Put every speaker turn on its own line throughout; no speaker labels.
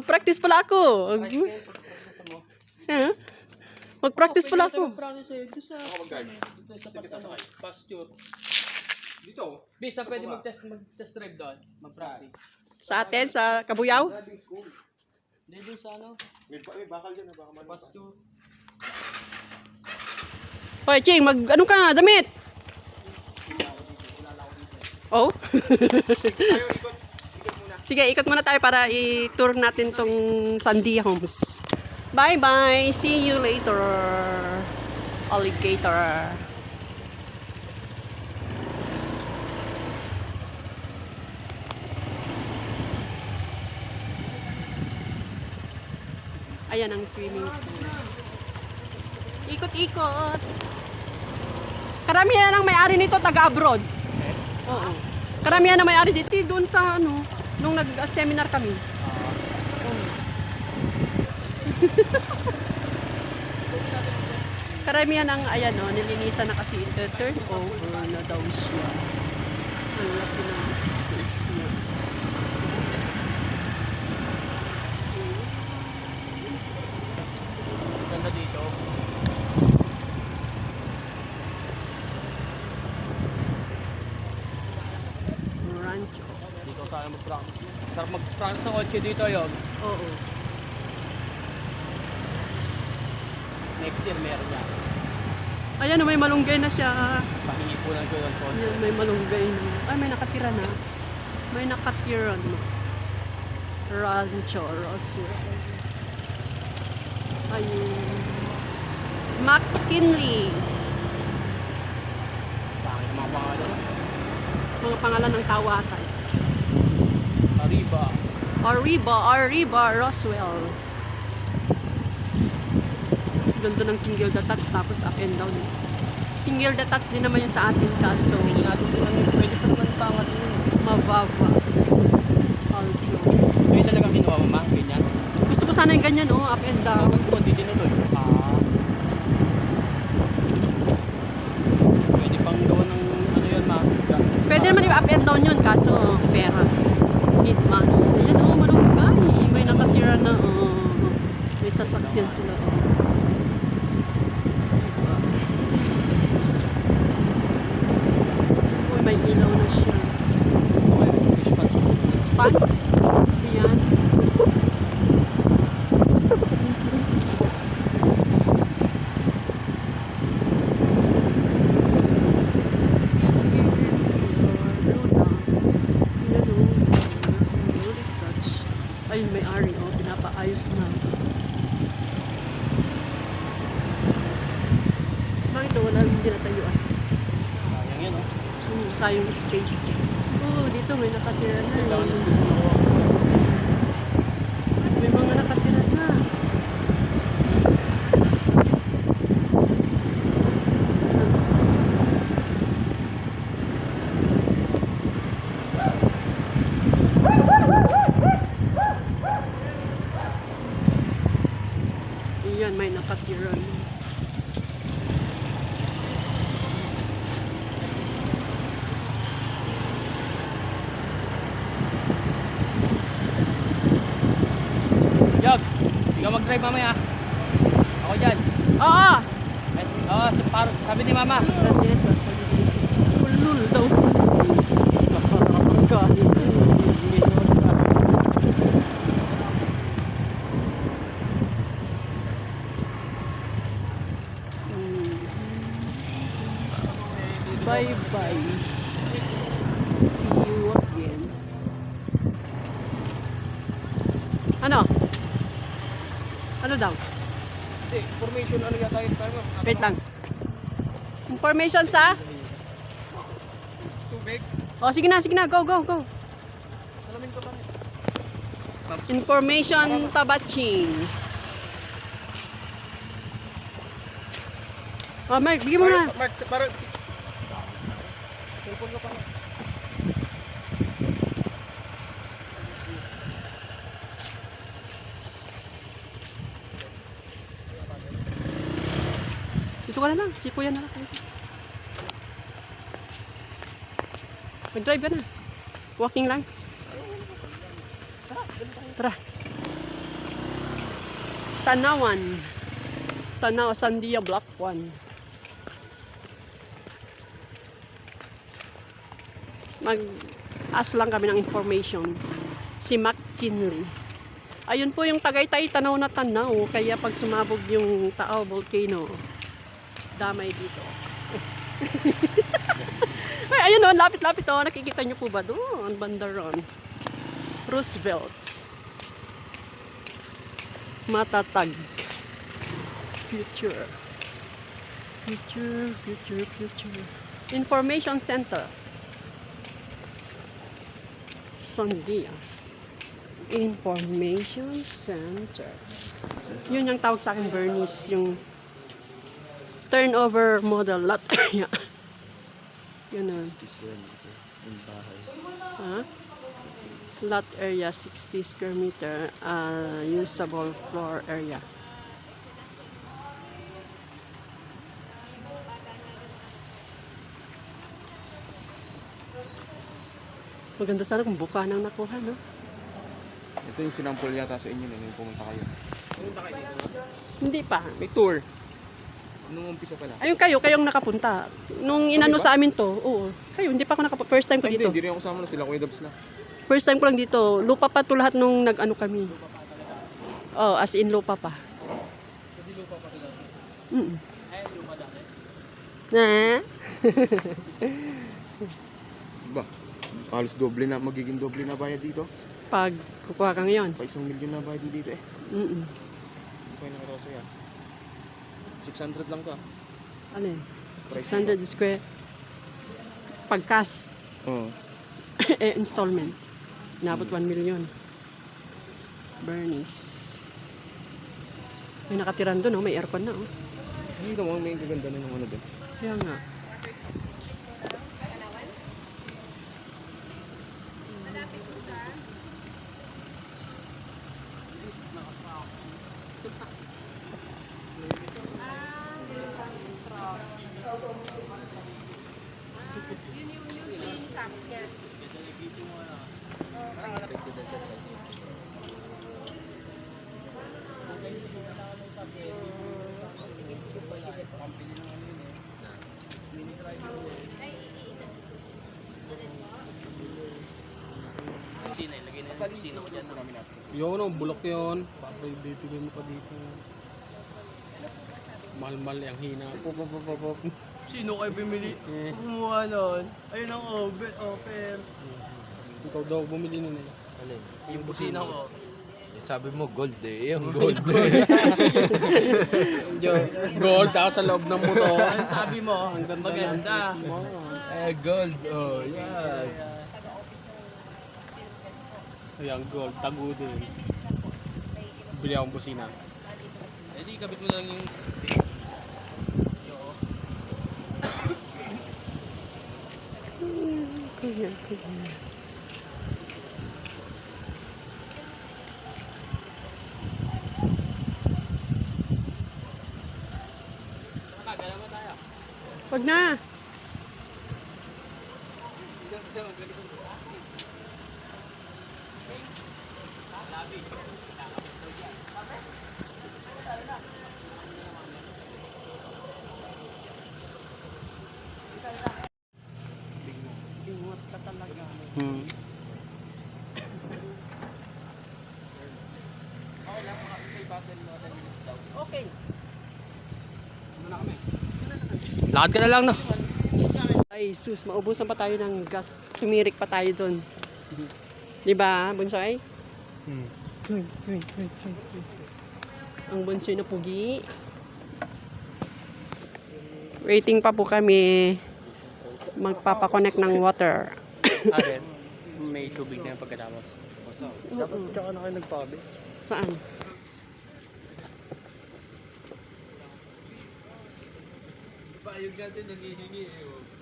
Mag-practice pala ako. Mag- Ha? Mag-practice pala ako.
Practice. Doon sa... Dito sa pas, ano, pasture. Dito. Bisa pwede mag-test mag-test drive doon. Mag-practice.
Sa atin, sa Kabuyaw.
Hindi doon sa ano,
may bakal dyan, baka man.
pasture.
Hoy, Ching, mag ano ka, damit. Oh?
Tayo, ikot. Ikot muna.
Sige, ikot muna tayo para i-tour natin tong Sandia Homes. Bye-bye. See you later. Alligator. Ayan ang swimming pool. Ikot-ikot. Karamihan ang may-ari nito taga-abroad. Oo. Karamihan na may-ari dito. Doon sa ano, nung nag-seminar kami. Karamihan ang, ayan o, nilinisan na kasi ito. Turn over na daw siya. Ang laki ng space niya.
Ganda dito.
Rancho.
Dito tayo mag-practice. Sarap mag-practice ng 8 dito yon.
Oo.
Next year meron yan.
Ayan may malunggay na siya.
Pahingi po lang ko yung phone.
Ayan, may malunggay na. Ay, may nakatira na. May nakatira na. Rancho Roswell. Ayun. McKinley.
Pangit ang mga pangalan.
Mga pangalan ng tawatay.
Arriba.
Arriba, Arriba, Roswell. Ganda ng single datats tapos up and down. Single datats din naman yung sa atin kaso
Pwede natin din ano, pwede pa naman pangat yun.
mababa. Altro.
Pwede talaga kinuha mama, ganyan.
Gusto ko sana yung ganyan oh, up and down.
Tawag ko, di tinuloy. Ah. Pwede pang gawa ng ano yun, ma.
Pwede naman yung up and down yun kaso pera. Need money. Ayan oh, malunggay. May nakatira na oh. May sasakyan sila oh. Uy, may ilaw na siya. Spot? Ayan. Ayun, may ari, oh, pinapaayos na. Wala hindi natayuan?
Sayang yan, oh.
Hmm, sayang space. Oo, dito may nakatira na. Eh.
ng gumawa.
May mga nakatira na. Iyan, may nakatira na.
Yog, ikaw mag-drive mamaya. Ako dyan.
Oo!
Eh, Oo, sa par- sabi ni mama.
Radesa, sabi ko. Ulul daw. Nakakapagkain. Bye bye. See you again. Ano? Ano daw?
Hindi, formation ano yata yun? Parang
Wait lang. Information sa?
tubig.
O, sige na, sige na. Go, go, go.
Salamin ko tayo.
Information tabaching. Oh, Mark, bigyan mo na.
Mark, parang... Cellphone ko pa na.
Dito ka na lang. Si Kuya na lang. Mag-drive ka na. Walking lang. Tara. Tanawan. Tanaw, Sandia Block 1. Mag-ask lang kami ng information. Si McKinley. Ayun po yung Tagaytay, tanaw na tanaw. Kaya pag sumabog yung Taal Volcano, damay dito. Ay, ayun o, lapit-lapit o. Nakikita nyo po ba doon? Banda ron. Roosevelt. Matatag. Future. Future, future, future. Information Center. Sandia. Information Center. Yun yung tawag sa akin, Bernice. Yung turnover model lot area. Yun na. Ha? Lot area 60 square meter. uh, usable floor area. Maganda sana kung buka nang nakuha, no?
Ito yung sinampol yata sa inyo nung pumunta kayo.
Pumunta kayo dito.
Hindi pa.
May tour. Nung umpisa pala.
Ayun kayo, kayong nakapunta. Nung inano
ba?
sa amin to, oo. Kayo, hindi pa ako nakapunta. First time ko
Ay, hindi,
dito.
hindi rin ako kasama na sila. Kuya Dabs na.
First time ko lang dito. Lupa pa to lahat nung nag-ano kami. Oh, as in lupa pa.
Kasi lupa pa sila.
Mm.
Ay, lupa dati.
Na?
Ba? Halos doble na, magiging doble na bayad dito.
Pag kukuha ka ngayon.
Pa isang milyon na bayad dito eh.
Mm
Hindi pa yung nakita ko sa'yo. 600 lang ka.
Ano yun? 600 square. Pag cash,
Oo.
eh, installment. Inabot 1 million. Bernice. May nakatiran doon, oh. may aircon na. Oh.
Hindi naman may gaganda na ng ano doon.
Kaya nga.
Kusina, ilagay na yung kusina ko dyan.
Marami nasa kasi.
Yun, oh, bulok yun. Bibigay mo pa dito. Mahal-mahal yung hina. Pop, pop, pop, pop.
Sino kayo bumili?
Eh,
Kumuha nun. Ayun ang open, offer.
ikaw daw bumili nun eh.
Yung busina ko.
Sabi mo gold eh. Yung gold.
Diyos, gold ako sa loob ng motor.
Ano sabi mo?
Ang ganda
Maganda.
eh, gold. Oh, yan.
Ayan, gold. Tago din. Bili akong busina. Eh di, kabit mo lang yung...
Kaya, kaya. Wag na. Ingot
Lakad ka na lang, no?
Ay, sus, maubusan pa tayo ng gas. Tumirik pa tayo doon. Di ba, Bunsoy?
Hmm.
Ang Bunsoy na pugi. Waiting pa po kami magpapakonect ng water.
Aren, may tubig na yung pagkatapos. Dapat tsaka na kayo nagpabi.
Saan?
Payog natin nangihingi eh. oh.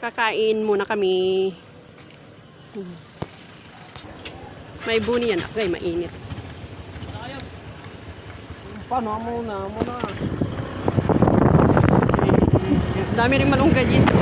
Kakain muna kami. May buni yan. Okay, mainit.
Paano muna, muna.
Dami rin malunggay dito.